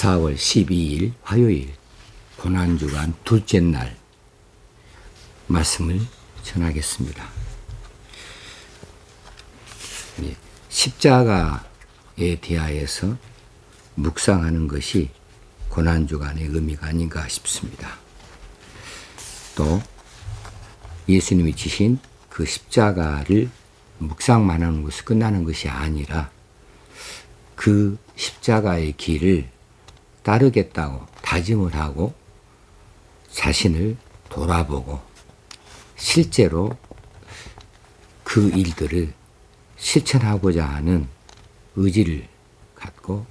4월 12일 화요일 고난주간 둘째 날 말씀을 전하겠습니다. 예, 십자가에 대하여서 묵상하는 것이 고난주간의 의미가 아닌가 싶습니다. 또 예수님이 지신 그 십자가를 묵상만 하는 것이 끝나는 것이 아니라 그 십자가의 길을 따르겠다고 다짐을 하고 자신을 돌아보고 실제로 그 일들을 실천하고자 하는 의지를 갖고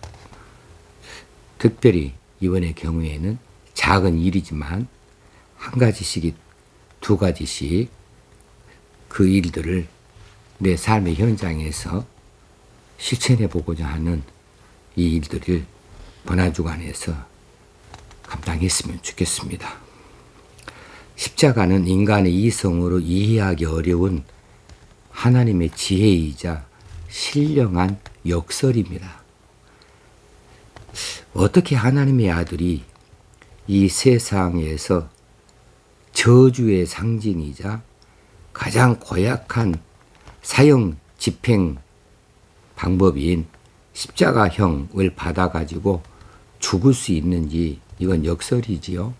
특별히 이번의 경우에는 작은 일이지만 한 가지씩 두 가지씩 그 일들을 내 삶의 현장에서 실천해 보고자 하는 이 일들을 번화주간에서 감당했으면 좋겠습니다. 십자가는 인간의 이성으로 이해하기 어려운 하나님의 지혜이자 신령한 역설입니다. 어떻게 하나님의 아들이 이 세상에서 저주의 상징이자 가장 고약한 사형 집행 방법인 십자가형을 받아가지고 죽을 수 있는지 이건 역설이지요.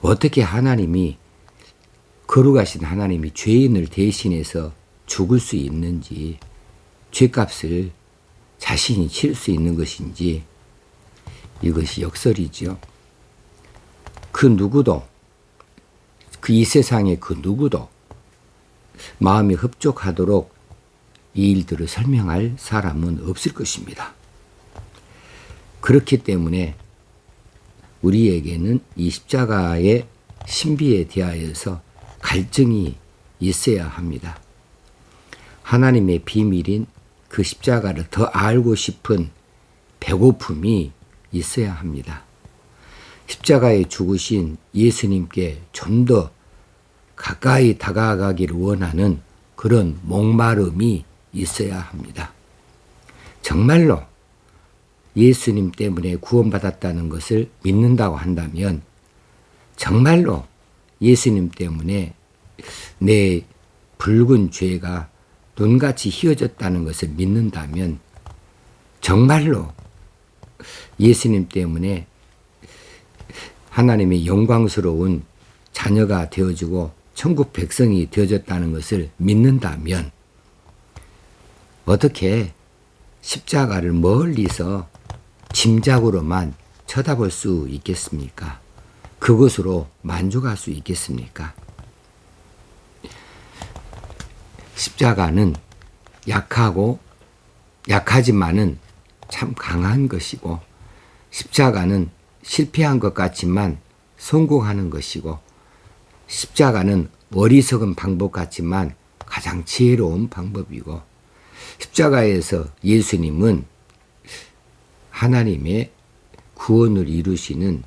어떻게 하나님이 거룩하신 하나님이 죄인을 대신해서 죽을 수 있는지 죄값을 자신이 칠 수 있는 것인지 이것이 역설이지요. 그 누구도 그 이 세상의 그 누구도 마음이 흡족하도록 이 일들을 설명할 사람은 없을 것입니다. 그렇기 때문에 우리에게는 이 십자가의 신비에 대하여서 갈증이 있어야 합니다. 하나님의 비밀인 그 십자가를 더 알고 싶은 배고픔이 있어야 합니다. 십자가에 죽으신 예수님께 좀 더 가까이 다가가기를 원하는 그런 목마름이 있어야 합니다. 정말로 예수님 때문에 구원받았다는 것을 믿는다고 한다면 정말로 예수님 때문에 내 붉은 죄가 눈같이 희어졌다는 것을 믿는다면 정말로 예수님 때문에 하나님의 영광스러운 자녀가 되어지고 천국 백성이 되어졌다는 것을 믿는다면 어떻게 십자가를 멀리서 짐작으로만 쳐다볼 수 있겠습니까? 그것으로 만족할 수 있겠습니까? 십자가는 약하고 약하지만은 참 강한 것이고 십자가는 실패한 것 같지만 성공하는 것이고 십자가는 어리석은 방법 같지만 가장 지혜로운 방법이고 십자가에서 예수님은 하나님의 구원을 이루시는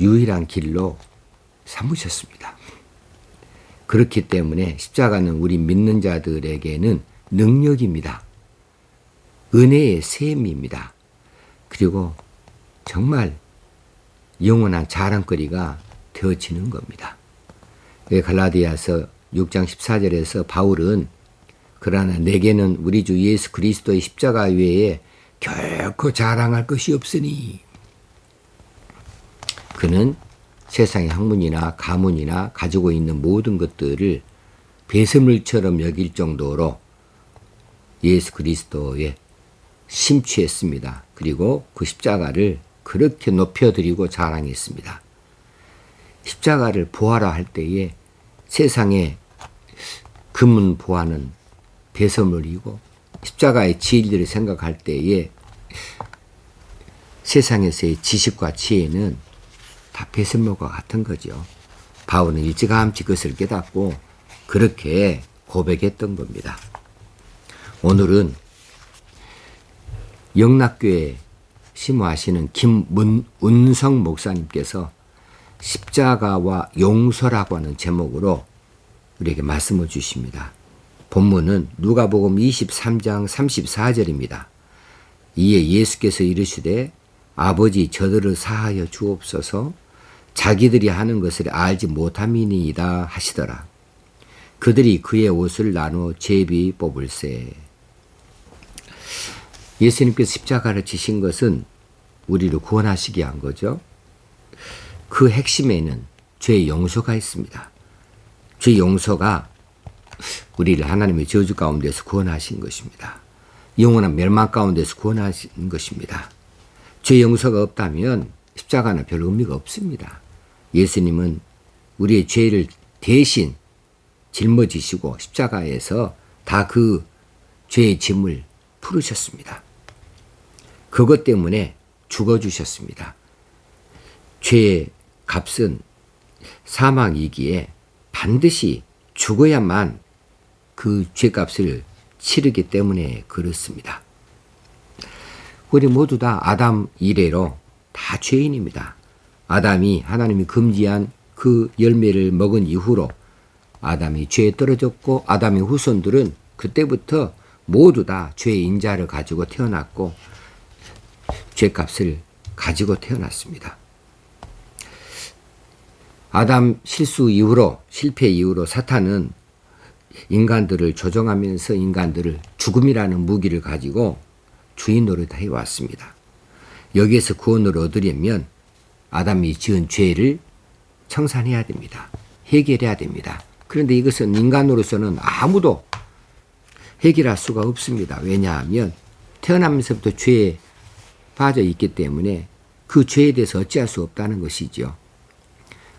유일한 길로 삼으셨습니다. 그렇기 때문에 십자가는 우리 믿는 자들에게는 능력입니다. 은혜의 셈입니다. 그리고 정말 영원한 자랑거리가 되어지는 겁니다. 갈라디아서 6장 14절에서 바울은 그러나 내게는 우리 주 예수 그리스도의 십자가 외에 결코 자랑할 것이 없으니 그는 세상의 학문이나 가문이나 가지고 있는 모든 것들을 배설물처럼 여길 정도로 예수 그리스도에 심취했습니다. 그리고 그 십자가를 그렇게 높여드리고 자랑했습니다. 십자가를 보아라 할 때에 세상의 금은 보아는 배설물이고 십자가의 진리를 생각할 때에 세상에서의 지식과 지혜는 다 배설물과 같은 거죠. 바울은 일찌감치 그것을 깨닫고 그렇게 고백했던 겁니다. 오늘은 영락교회 심호하시는 김운성 목사님께서 십자가와 용서라고 하는 제목으로 우리에게 말씀을 주십니다. 본문은 누가복음 23장 34절입니다. 이에 예수께서 이르시되 아버지 저들을 사하여 주옵소서 자기들이 하는 것을 알지 못함이니이다 하시더라. 그들이 그의 옷을 나누어 제비 뽑을세. 예수님께서 십자가를 지신 것은 우리를 구원하시기 위한 거죠. 그 핵심에는 죄의 용서가 있습니다. 죄의 용서가 우리를 하나님의 저주 가운데서 구원하신 것입니다. 영원한 멸망 가운데서 구원하신 것입니다. 죄 용서가 없다면 십자가는 별 의미가 없습니다. 예수님은 우리의 죄를 대신 짊어지시고 십자가에서 다 그 죄의 짐을 풀으셨습니다. 그것 때문에 죽어주셨습니다. 죄의 값은 사망이기에 반드시 죽어야만 그 죄값을 치르기 때문에 그렇습니다. 우리 모두 다 아담 이래로 다 죄인입니다. 아담이 하나님이 금지한 그 열매를 먹은 이후로 아담이 죄에 떨어졌고 아담의 후손들은 그때부터 모두 다 죄의 인자를 가지고 태어났고 죄값을 가지고 태어났습니다. 아담 실수 이후로 실패 이후로 사탄은 인간들을 조종하면서 인간들을 죽음이라는 무기를 가지고 주인 노릇 해 왔습니다. 여기에서 구원을 얻으려면 아담이 지은 죄를 청산해야 됩니다. 해결해야 됩니다. 그런데 이것은 인간으로서는 아무도 해결할 수가 없습니다. 왜냐하면 태어나면서부터 죄에 빠져 있기 때문에 그 죄에 대해서 어찌할 수 없다는 것이죠.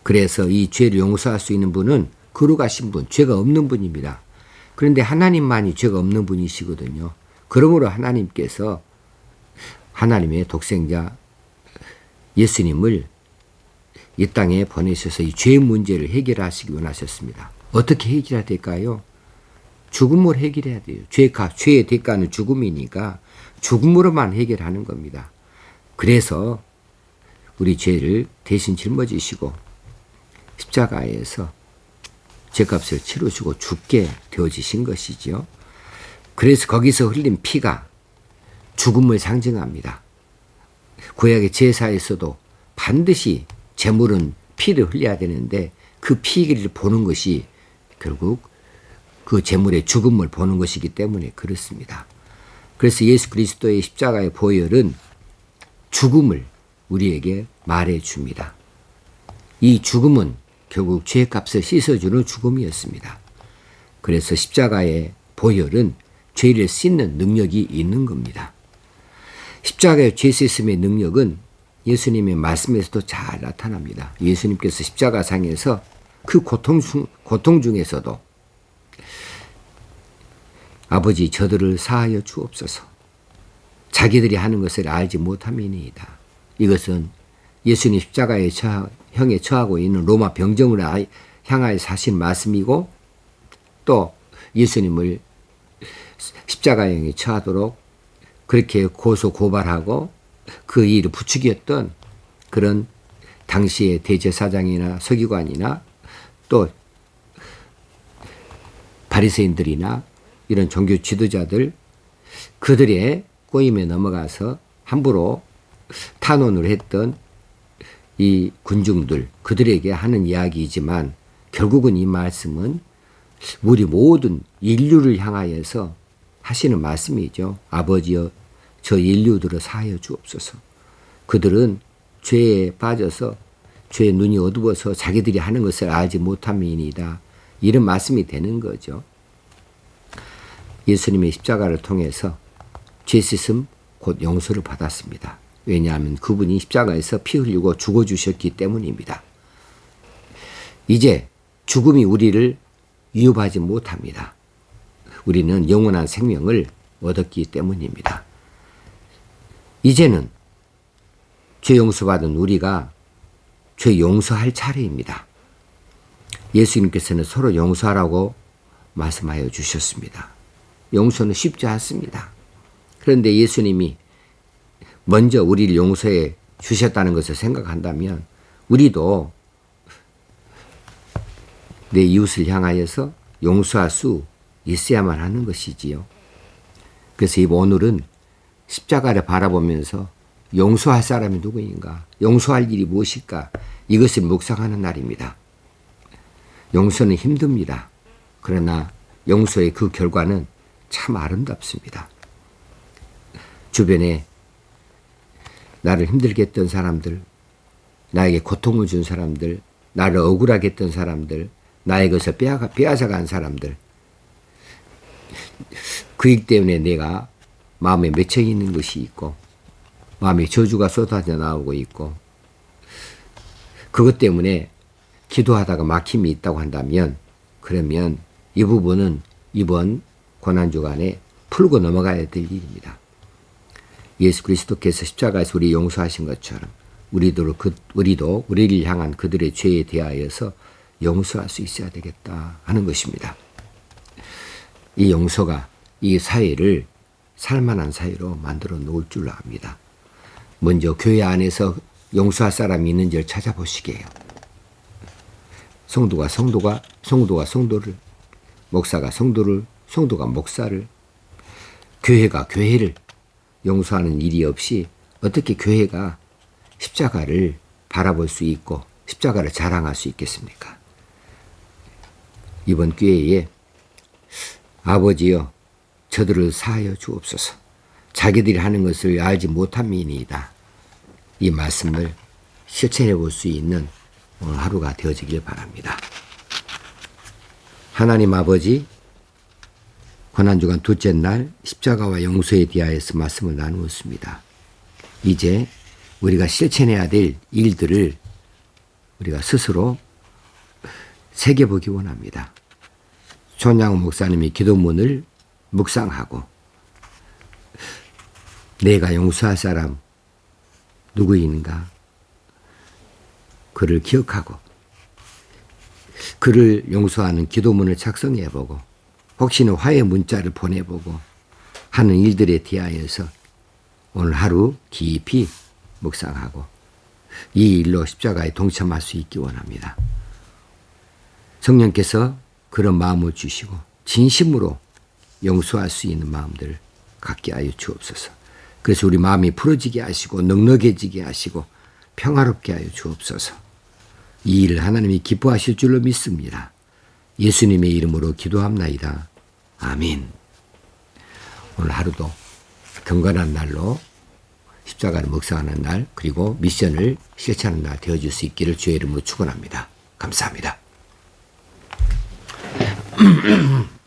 그래서 이 죄를 용서할 수 있는 분은 거룩하신 분, 죄가 없는 분입니다. 그런데 하나님만이 죄가 없는 분이시거든요. 그러므로 하나님께서 하나님의 독생자 예수님을 이 땅에 보내셔서 이죄 문제를 해결하시기 원하셨습니다. 어떻게 해결해야 될까요? 죽음으로 해결해야 돼요. 죄값, 죄의 대가는 죽음이니까 죽음으로만 해결하는 겁니다. 그래서 우리 죄를 대신 짊어지시고 십자가에서 죄값을 치르시고 죽게 되어지신 것이지요. 그래서 거기서 흘린 피가 죽음을 상징합니다. 구약의 제사에서도 반드시 제물은 피를 흘려야 되는데 그 피를 보는 것이 결국 그 제물의 죽음을 보는 것이기 때문에 그렇습니다. 그래서 예수 그리스도의 십자가의 보혈은 죽음을 우리에게 말해 줍니다. 이 죽음은 결국 죄값을 씻어주는 죽음이었습니다. 그래서 십자가의 보혈은 죄를 씻는 능력이 있는 겁니다. 십자가의 죄 씻음의 능력은 예수님의 말씀에서도 잘 나타납니다. 예수님께서 십자가상에서 그 고통, 고통 중에서도 아버지 저들을 사하여 주옵소서. 자기들이 하는 것을 알지 못함이니이다. 이것은 예수님 십자가에 처, 형에 처하고 있는 로마 병정을 향하여 사신 말씀이고 또 예수님을 십자가형에 처하도록 그렇게 고소 고발하고 그 일을 부추겼던 그런 당시의 대제사장이나 서기관이나 또 바리새인들이나 이런 종교 지도자들 그들의 꼬임에 넘어가서 함부로 탄원을 했던 이 군중들 그들에게 하는 이야기이지만 결국은 이 말씀은 우리 모든 인류를 향하여서 하시는 말씀이죠. 아버지여 저 인류들을 사하여 주옵소서. 그들은 죄에 빠져서 죄의 눈이 어두워서 자기들이 하는 것을 알지 못함이니다. 이런 말씀이 되는 거죠. 예수님의 십자가를 통해서 죄 씻음 곧 용서를 받았습니다. 왜냐하면 그분이 십자가에서 피 흘리고 죽어주셨기 때문입니다. 이제 죽음이 우리를 위협하지 못합니다. 우리는 영원한 생명을 얻었기 때문입니다. 이제는 죄 용서받은 우리가 죄 용서할 차례입니다. 예수님께서는 서로 용서하라고 말씀하여 주셨습니다. 용서는 쉽지 않습니다. 그런데 예수님이 먼저 우리를 용서해 주셨다는 것을 생각한다면 우리도 내 이웃을 향하여서 용서할 수 있어야만 하는 것이지요. 그래서 이 오늘은 십자가를 바라보면서 용서할 사람이 누구인가? 용서할 일이 무엇일까? 이것을 묵상하는 날입니다. 용서는 힘듭니다. 그러나 용서의 그 결과는 참 아름답습니다. 주변에 나를 힘들게 했던 사람들, 나에게 고통을 준 사람들, 나를 억울하게 했던 사람들, 것을 빼앗아, 빼앗아간 사람들, 그일 때문에 내가 마음에 맺혀 있는 것이 있고, 마음에 저주가 쏟아져 나오고 있고, 그것 때문에 기도하다가 막힘이 있다고 한다면, 그러면 이 부분은 이번 고난주간에 풀고 넘어가야 될 일입니다. 예수 그리스도께서 십자가에서 우리 용서하신 것처럼 우리도 그 우리도 우리를 향한 그들의 죄에 대하여서 용서할 수 있어야 되겠다 하는 것입니다. 이 용서가 이 사회를 살만한 사회로 만들어 놓을 줄로 압니다. 먼저 교회 안에서 용서할 사람이 있는지를 찾아보시게요. 성도가 성도가 성도가 성도를 목사가 성도를 성도가 목사를 교회가 교회를 용서하는 일이 없이 어떻게 교회가 십자가를 바라볼 수 있고 십자가를 자랑할 수 있겠습니까? 이번 기회에 아버지여 저들을 사하여 주옵소서. 자기들이 하는 것을 알지 못함이니이다. 이 말씀을 실천해 볼 수 있는 오늘 하루가 되어지길 바랍니다. 하나님 아버지 고난주간 둘째 날 십자가와 용서에 대하여서 말씀을 나누었습니다. 이제 우리가 실천해야 될 일들을 우리가 스스로 새겨보기 원합니다. 손양 목사님이 기도문을 묵상하고 내가 용서할 사람 누구인가 그를 기억하고 그를 용서하는 기도문을 작성해보고 혹시나 화해 문자를 보내보고 하는 일들에 대하여서 오늘 하루 깊이 묵상하고 이 일로 십자가에 동참할 수 있기 원합니다. 성령께서 그런 마음을 주시고 진심으로 용서할 수 있는 마음들을 갖게 하여 주옵소서. 그래서 우리 마음이 풀어지게 하시고 넉넉해지게 하시고 평화롭게 하여 주옵소서. 이 일을 하나님이 기뻐하실 줄로 믿습니다. 예수님의 이름으로 기도합나이다. 아멘. 오늘 하루도 경건한 날로 십자가를 묵상하는 날 그리고 미션을 실천하는 날 되어줄 수 있기를 주의 이름으로 축원합니다. 감사합니다.